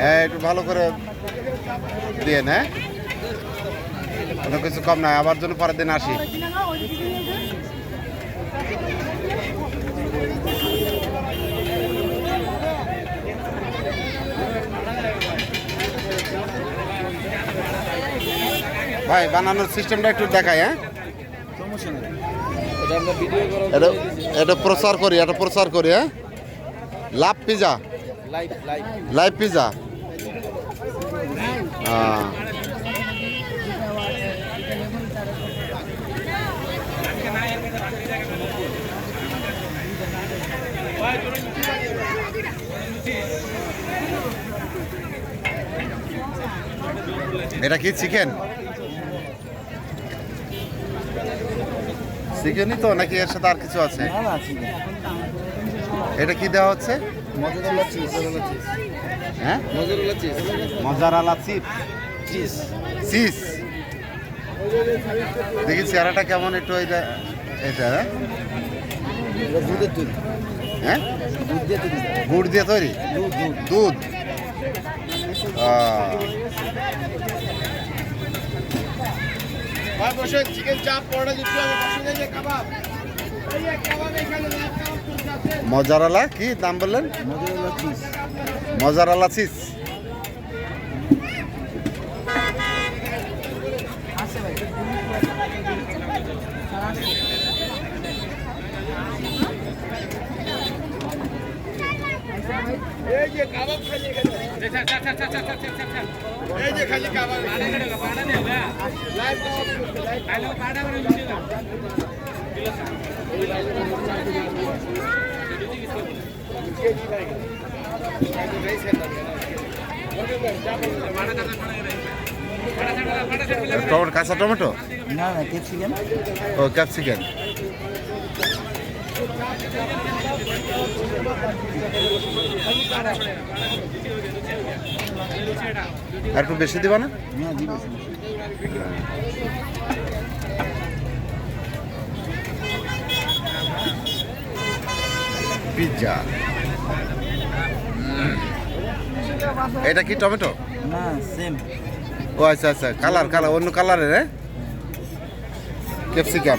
হ্যাঁ একটু ভালো করে দিয়ে না। কোনো কিছু কম নাই, আবার জন্য পরের দিন আসি। ভাই বানানোর সিস্টেমটা একটু দেখাই হ্যাঁ? এটা এটা প্রচার করি এটা প্রচার করি হ্যাঁ? Love pizza. Live pizza. এটা কি চিকেন চিকেনই তো নাকি এর সাথে আর কিছু আছে? এটা কি দেওয়া হচ্ছে? হ্যাঁ? মজারালা চিপ চিজ দেখি চেহারাটা কেমন একটু এটা এটা হ্যাঁ? দুধের তৈরি। হ্যাঁ? দুধ দিয়ে তৈরি। গুড় দিয়ে তৈরি? দুধ ভাই বসে চিকেন চাপ পরোটা দিচ্ছি আমি বসে যে কাবাব। এই যে কাবাব এখানে লাইভ কাবাব চলছে আছে মজারালা কি দাম বললেন? মজারালা চিজ মজারালা চিজ এই যে কাবাব খালি এখানে। এই যে খালি কাবাব। লাইভ কাবাব চলছে লাইভ। টমেটো কাঁচা টমেটো? না না ক্যাপসিকাম। ও ক্যাপসিকাম। আর একটু বেশি দিবা না? পিৎজা এটা কি টমেটো? না সেম ও আচ্ছা আচ্ছা কালার কালার অন্য কালারের হ্যাঁ? ক্যাপসিকাম।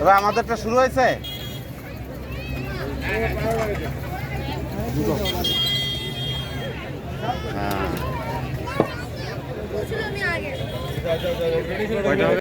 এবার আমাদেরটা শুরু হয়েছে। হ্যাঁ।